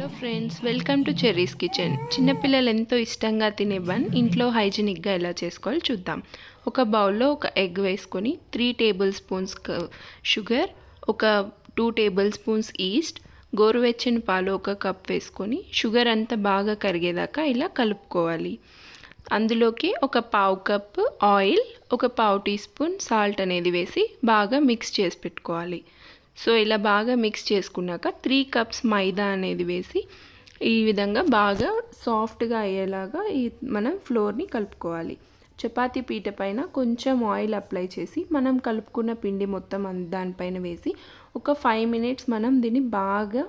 Hello friends welcome to Cherry's kitchen. చిన్నపిల్లలు ఎంతో ఇష్టంగా తినే బన్ ఇంట్లో హైజీనిక్గా ఎలా చేసుకోవాలో చూద్దాం. ఒక బౌల్లో ఒక ఎగ్ వేసుకొని త్రీ టేబుల్ స్పూన్స్ షుగర్ ఒక టూ టేబుల్ స్పూన్స్ ఈస్ట్ గోరువెచ్చని పాలు ఒక కప్ వేసుకొని షుగర్ అంతా బాగా కరిగేదాకా ఇలా కలుపుకోవాలి. అందులోకి ఒక పావు కప్ ఆయిల్ ఒక పావు టీ స్పూన్ సాల్ట్ అనేది వేసి బాగా మిక్స్ చేసి పెట్టుకోవాలి. సో ఇలా బాగా మిక్స్ చేసుకున్నాక త్రీ కప్స్ మైదా అనేది వేసి ఈ విధంగా బాగా సాఫ్ట్గా అయ్యేలాగా ఈ మనం ఫ్లోర్ని కలుపుకోవాలి. చపాతీ పీట పైన కొంచెం ఆయిల్ అప్లై చేసి మనం కలుపుకున్న పిండి మొత్తం దానిపైన వేసి ఒక ఫైవ్ మినిట్స్ మనం దీన్ని బాగా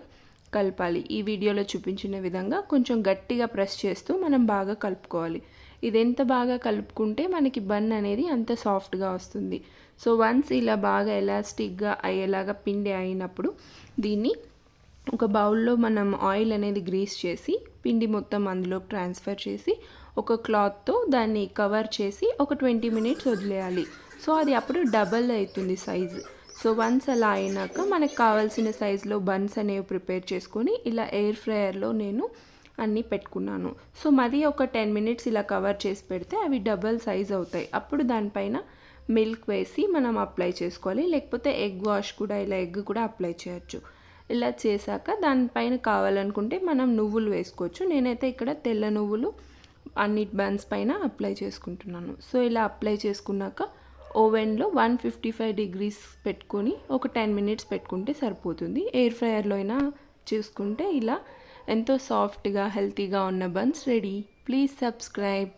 కలపాలి. ఈ వీడియోలో చూపించిన విధంగా కొంచెం గట్టిగా ప్రెస్ చేస్తూ మనం బాగా కలుపుకోవాలి. ఇది ఎంత బాగా కలుపుకుంటే మనకి బన్ అనేది అంత సాఫ్ట్గా వస్తుంది. సో వన్స్ ఇలా బాగా ఎలాస్టిక్గా అయ్యేలాగా పిండి అయినప్పుడు దీన్ని ఒక బౌల్లో మనం ఆయిల్ అనేది గ్రీస్ చేసి పిండి మొత్తం అందులోకి ట్రాన్స్ఫర్ చేసి ఒక క్లాత్తో దాన్ని కవర్ చేసి ఒక ట్వంటీ మినిట్స్ వదిలేయాలి. సో అది అప్పుడు డబల్ అవుతుంది సైజు. సో వన్స్ అలా అయినాక మనకు కావాల్సిన సైజులో బన్స్ అనేవి ప్రిపేర్ చేసుకొని ఇలా ఎయిర్ ఫ్రయర్లో నేను అన్నీ పెట్టుకున్నాను. సో మరీ ఒక టెన్ మినిట్స్ ఇలా కవర్ చేసి పెడితే అవి డబల్ సైజ్ అవుతాయి. అప్పుడు దానిపైన మిల్క్ వేసి మనం అప్లై చేసుకోవాలి. లేకపోతే ఎగ్ వాష్ కూడా ఇలా ఎగ్ కూడా అప్లై చేయొచ్చు. ఇలా చేశాక దానిపైన కావాలనుకుంటే మనం నువ్వులు వేసుకోవచ్చు. నేనైతే ఇక్కడ తెల్ల నువ్వులు అన్ని బన్స్ పైన అప్లై చేసుకుంటున్నాను. సో ఇలా అప్లై చేసుకున్నాక ఓవెన్లో వన్ ఫిఫ్టీ ఫైవ్ డిగ్రీస్ పెట్టుకొని ఒక టెన్ మినిట్స్ పెట్టుకుంటే సరిపోతుంది. ఎయిర్ ఫ్రైయర్లో అయినా చూసుకుంటే ఇలా ఎంతో సాఫ్ట్గా హెల్తీగా ఉన్న బన్స్ రెడీ ప్లీజ్ సబ్స్క్రైబ్